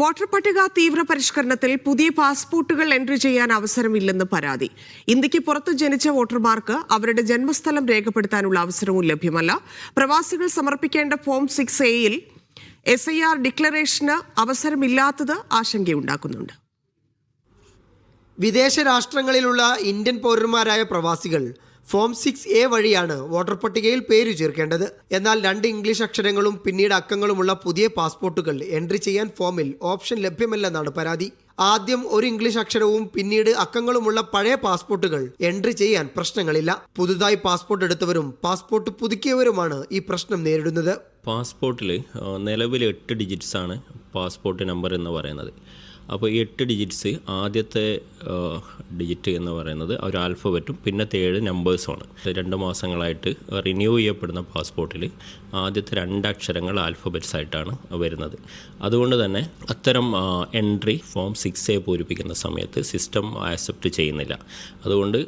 Voter പട്ടിക തീവ്ര പരിഷ്കരണത്തിൽ പുതിയ പാസ്പോർട്ടുകൾ എൻട്രി ചെയ്യാൻ അവസരമില്ലെന്ന് പരാതി. ഇന്ത്യയ്ക്ക് പുറത്ത് ജനിച്ച വോട്ടർമാർക്ക് അവരുടെ ജന്മസ്ഥലം രേഖപ്പെടുത്താനുള്ള അവസരവും ലഭ്യമല്ല. പ്രവാസികൾ സമർപ്പിക്കേണ്ട ഫോം സിക്സ് എയിൽ എസ് ഐ ആർ ഡിക്ലറേഷന് അവസരമില്ലാത്തത് ആശങ്കയുണ്ടാക്കുന്നുണ്ട്. വിദേശ രാഷ്ട്രങ്ങളിലുള്ള ഇന്ത്യൻ പൗരന്മാരായ പ്രവാസികൾ ഫോം സിക്സ് എ വഴിയാണ് വോട്ടർ പട്ടികയിൽ പേര് ചേർക്കേണ്ടത്. എന്നാൽ രണ്ട് ഇംഗ്ലീഷ് അക്ഷരങ്ങളും പിന്നീട് അക്കങ്ങളുമുള്ള പുതിയ പാസ്പോർട്ടുകൾ എൻട്രി ചെയ്യാൻ ഫോമിൽ ഓപ്ഷൻ ലഭ്യമല്ലെന്നാണ് പരാതി. ആദ്യം ഒരു ഇംഗ്ലീഷ് അക്ഷരവും പിന്നീട് അക്കങ്ങളുമുള്ള പഴയ പാസ്പോർട്ടുകൾ എൻട്രി ചെയ്യാൻ പ്രശ്നങ്ങളില്ല. പുതുതായി പാസ്പോർട്ട് എടുത്തവരും പാസ്പോർട്ട് പുതുക്കിയവരുമാണ് ഈ പ്രശ്നം നേരിടുന്നത്. പാസ്പോർട്ടിൽ നിലവിൽ എട്ട് ഡിജിറ്റ്സ് ആണ്. പാസ്പോർട്ട് നമ്പർ എന്ന് പറയുന്നത്. അപ്പോൾ എട്ട് ഡിജിറ്റ്സ് ആദ്യത്തെ ഡിജിറ്റ് എന്ന് പറയുന്നത് ഒരു ആൽഫബറ്റും പിന്നത്തെ ഏഴ് നമ്പേഴ്സുമാണ് രണ്ട് മാസങ്ങളായിട്ട് റിന്യൂ ചെയ്യപ്പെടുന്ന പാസ്പോർട്ടിൽ ആദ്യത്തെ രണ്ട് അക്ഷരങ്ങൾ ആൽഫബറ്റ്സ് ആയിട്ടാണ് വരുന്നത്. അതുകൊണ്ട് തന്നെ അത്തരം എൻട്രി ഫോം സിക്സ് എ പൂരിപ്പിക്കുന്ന സമയത്ത് സിസ്റ്റം ആക്സെപ്റ്റ് ചെയ്യുന്നില്ല. അതുകൊണ്ട്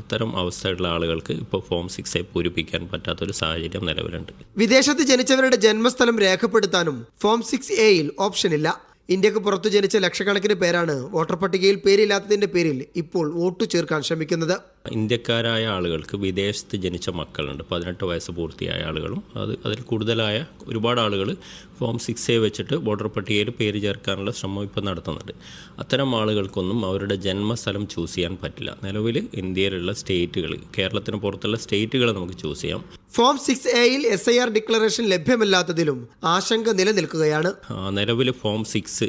അത്തരം അവസ്ഥയുള്ള ആളുകൾക്ക് ഇപ്പോൾ ഫോം സിക്സ് എ പൂരിപ്പിക്കാൻ പറ്റാത്തൊരു സാഹചര്യം നിലവിലുണ്ട്. വിദേശത്ത് ജനിച്ചവരുടെ ജന്മസ്ഥലം രേഖപ്പെടുത്താനും ഫോം സിക്സ് എയിൽ ഓപ്ഷനില്ല ഇന്ത്യയ്ക്ക് പുറത്തു ജനിച്ച ലക്ഷക്കണക്കിന് പേരാണ് വോട്ടർ പട്ടികയിൽ പേരില്ലാത്തതിന്റെ പേരിൽ ഇപ്പോൾ വോട്ട് ചേർക്കാൻ ശ്രമിക്കുന്നത്. ഇന്ത്യക്കാരായ ആളുകൾക്ക് വിദേശത്ത് ജനിച്ച മക്കളുണ്ട്. പതിനെട്ട് വയസ്സ് പൂർത്തിയായ ആളുകളും അത് അതിൽ കൂടുതലായ ഒരുപാട് ആളുകൾ ഫോം സിക്സ് എ വെച്ചിട്ട് വോട്ടർ പട്ടികയിൽ പേര് ചേർക്കാനുള്ള ശ്രമം ഇപ്പോൾ നടത്തുന്നുണ്ട്. അത്തരം ആളുകൾക്കൊന്നും അവരുടെ ജന്മസ്ഥലം ചൂസ് ചെയ്യാൻ പറ്റില്ല. നിലവിൽ ഇന്ത്യയിലുള്ള സ്റ്റേറ്റുകൾ കേരളത്തിന് പുറത്തുള്ള സ്റ്റേറ്റുകൾ നമുക്ക് ചൂസ് ചെയ്യാം. ഫോം സിക്സ് എയിൽ എസ് ഐ ആർ ഡിക്ലറേഷൻ ലഭ്യമല്ലാത്തതിലും ആശങ്ക നിലനിൽക്കുകയാണ്. നിലവിൽ ഫോം സിക്സ്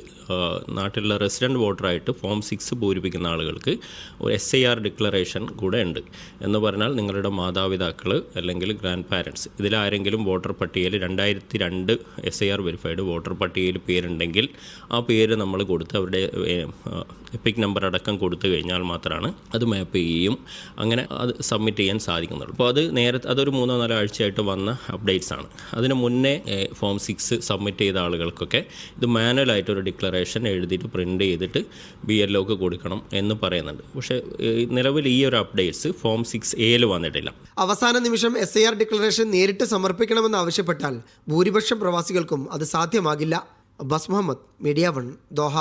നാട്ടിലുള്ള റെസിഡന്റ് വോട്ടറായിട്ട് ഫോം സിക്സ് പൂരിപ്പിക്കുന്ന ആളുകൾക്ക് ഒരു എസ് ഐ ആർ ഡിക്ലറേഷൻ കൂടെ ഉണ്ട്. എന്ന് പറഞ്ഞാൽ നിങ്ങളുടെ മാതാപിതാക്കൾ അല്ലെങ്കിൽ ഗ്രാൻഡ് പാരൻസ് ഇതിലാരെങ്കിലും വോട്ടർ പട്ടികയിൽ രണ്ടായിരത്തി രണ്ട് S I R verified voter പട്ടികയിൽ പേരുണ്ടെങ്കിൽ ആ പേര് നമ്മൾ കൊടുത്ത് അവരുടെ എപ്പിക് നമ്പർ അടക്കം കൊടുത്തു കഴിഞ്ഞാൽ മാത്രമാണ് അത് മാപ്പ് ചെയ്യുകയും അങ്ങനെ അത് സബ്മിറ്റ് ചെയ്യാൻ സാധിക്കുന്നുള്ളൂ. അപ്പോൾ അത് നേരത്തെ അതൊരു മൂന്നോ നാലോ ആഴ്ചയായിട്ട് വന്ന അപ്ഡേറ്റ്സ് ആണ്. അതിന് മുന്നേ ഫോം സിക്സ് സബ്മിറ്റ് ചെയ്ത ആളുകൾക്കൊക്കെ ഇത് മാനുവലായിട്ട് ഒരു ഡിക്ലറേഷൻ എഴുതിയിട്ട് പ്രിന്റ് ചെയ്തിട്ട് ബി എൽ ഒക്ക് കൊടുക്കണം എന്ന് പറയുന്നുണ്ട്. പക്ഷേ നിലവിൽ ഈ ഒരു അപ്ഡേറ്റ്സ് ഫോം സിക്സ് എയിൽ വന്നിട്ടില്ല. അവസാന നിമിഷം എസ് ഐ ആർ ഡിക്ലറേഷൻ നേരിട്ട് സമർപ്പിക്കണമെന്ന് ആവശ്യപ്പെട്ടാൽ ഭൂരിപക്ഷം പ്രവാസികൾക്കും അത് സാധ്യമാകില്ല. Abbas Muhammad media one Doha.